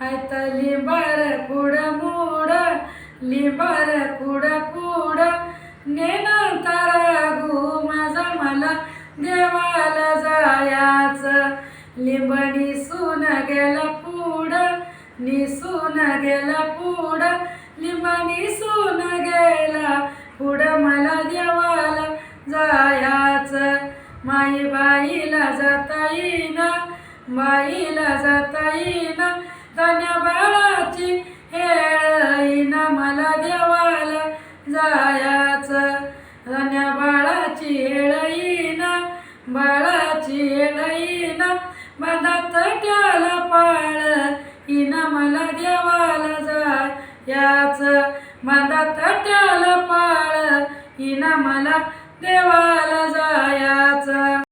हायत लिंबर कुड मूड लिंबर कुड कुड नेन तारागू माझा मला देवाला जायाच लिंब निसून गेला पुड निसून गेला पुड लिंब निसून गेला पुड मला देवाला जायाच माई बाईला जाता येईना माईला जाता येईना. धन्या बाळाची हेळईना मला देवाला जायाचं. धन्या बाळाची हेळईना बाळाची हेळईना मधात त्याला पाळ. हिना मला देवाला जायाचं. मधात त्याला पाळ. हिना मला देवाला